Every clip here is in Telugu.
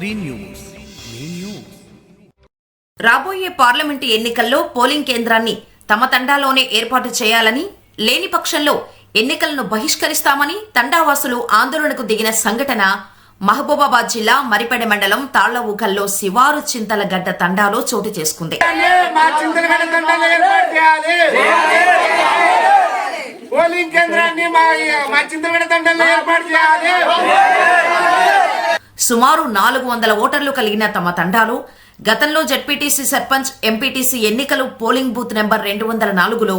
న్యూస్. మీ న్యూస్. రాబోయే పార్లమెంటు ఎన్నికల్లో పోలింగ్ కేంద్రాన్ని తమ తండాలోనే ఏర్పాటు చేయాలని లేని పక్షంలో ఎన్నికలను బహిష్కరిస్తామని తండావాసులు ఆందోళనకు దిగిన సంఘటన మహబూబాబాద్ జిల్లా మరిపెడ మండలం తాళ్ళఊకల్లో శివారు చింతల గడ్డ తండాలో చోటు చేసుకుంది. మా చింతలగడ్డ తండాలు ఏర్పాటు చేయాలి. పోలింగ్ కేంద్రాన్ని మా మా చింతలగడ్డ తండాల్లో ఏర్పాటు చేయాలి. సుమారు నాలుగు వందల ఓటర్లు కలిగిన తమ తండాలు గతంలో జడ్పీటీసీ సర్పంచ్ ఎంపీటీసీ ఎన్నికలు పోలింగ్ బూత్ నెంబర్ రెండు వందల నాలుగులో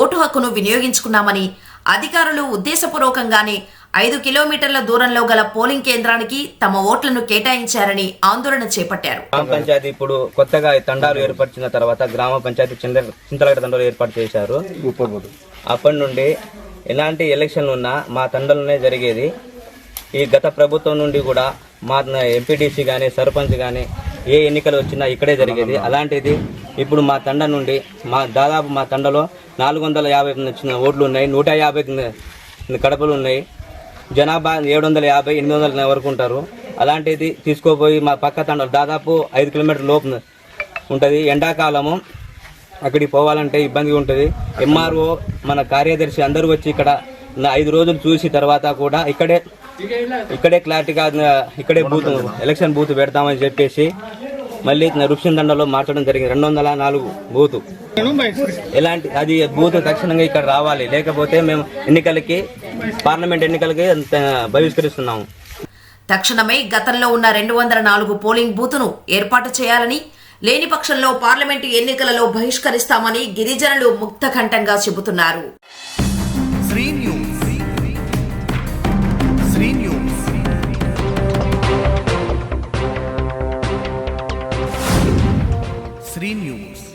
ఓటు హక్కును వినియోగించుకున్నామని అధికారులు ఉద్దేశపూర్వకంగానే ఐదు కిలోమీటర్ల దూరంలో గల పోలింగ్ కేంద్రానికి తమ ఓట్లను కేటాయించారని ఆందోళన చేపట్టారు. గ్రామ పంచాయతీ ఇప్పుడు కొత్తగా ఈ తండాలు ఏర్పరిచిన తర్వాత గ్రామ పంచాయతీ చింత చింతలగడ తండాలు ఏర్పాటు చేశారు. అప్పటి నుండి ఎలాంటి ఎలక్షన్లు ఉన్నా మా తండలోనే జరిగేది. ఈ గత ప్రభుత్వం నుండి కూడా మా ఎంపీటీసీ కానీ సర్పంచ్ కానీ ఏ ఎన్నికలు వచ్చినా ఇక్కడే జరిగేది. అలాంటిది ఇప్పుడు మా తండ నుండి మా దాదాపు మా తండలో నాలుగు వందల యాభై చిన్న ఓట్లు ఉన్నాయి. నూట యాభై కడపలు ఉన్నాయి. జనాభా ఏడు వందల యాభై ఎనిమిది వందల వరకు ఉంటారు. అలాంటిది తీసుకోపోయి మా పక్క తండలు దాదాపు ఐదు కిలోమీటర్ లోపు ఉంటుంది. ఎండాకాలము అక్కడికి పోవాలంటే ఇబ్బందిగా ఉంటుంది. ఎంఆర్ఓ మన కార్యదర్శి అందరూ వచ్చి ఇక్కడ ఐదు రోజులు చూసి తర్వాత కూడా ఇక్కడే ఇక్కడే క్లారిటీగా ఇక్కడే బూత్ ఎలక్షన్ బూత్ పెడతామని చెప్పేసి మళ్ళీ రుప్షన్ దండలో మార్చడం జరిగింది. రెండు వందల నాలుగు బూత్ ఎలాంటి అది బూత్ తక్షణంగా ఇక్కడ రావాలి. లేకపోతే మేము ఎన్నికలకి పార్లమెంట్ ఎన్నికలకి బహిష్కరిస్తున్నాము. తక్షణమే గతంలో ఉన్న రెండు వందల నాలుగు పోలింగ్ బూతును ఏర్పాటు చేయాలని లేని పక్షంలో పార్లమెంటు ఎన్నికలలో బహిష్కరిస్తామని గిరిజనులు ముక్తకంఠంగా చెబుతున్నారు. శ్రీ న్యూస్ మీ న్యూస్